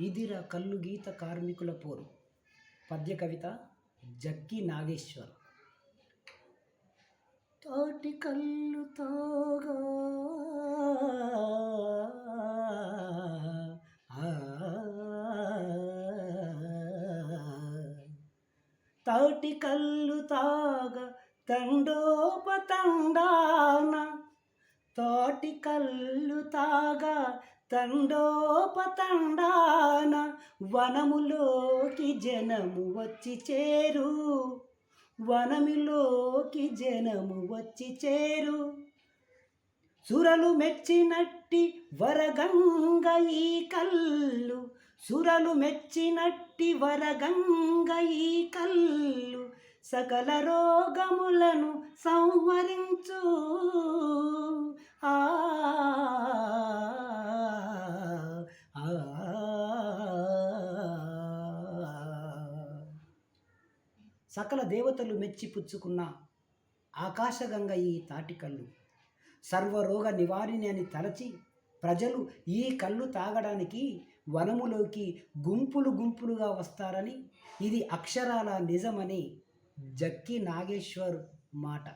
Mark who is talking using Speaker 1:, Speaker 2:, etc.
Speaker 1: ఇదిరా కళ్ళు గీత కార్మికుల పోరు. పద్య కవిత జక్కి నాగేశ్వర్. తాటి కళ్ళు తాగా ఆ, తాటి కళ్ళు తాగ తండోపతండాన. తోటి కళ్ళు తాగా తండోపతండాన వనములోకి జనము వచ్చి చేరు. వనములోకి జనము వచ్చి చేరు. సురలు మెచ్చినట్టి వరగంగ ఈ కళ్ళు సురలు మెచ్చినట్టి వరగంగ ఈ కళ్ళు సకల రోగములను సంహరించు. ఆ, సకల దేవతలు మెచ్చి పుచ్చుకున్న ఆకాశగంగ ఈ తాటికళ్ళు సర్వరోగ నివారిణి అని తలచి ప్రజలు ఈ కళ్ళు తాగడానికి వనములోకి గుంపులు గుంపులుగా వస్తారని ఇది అక్షరాల నిజమని జక్కి నాగేశ్వర్ మాట.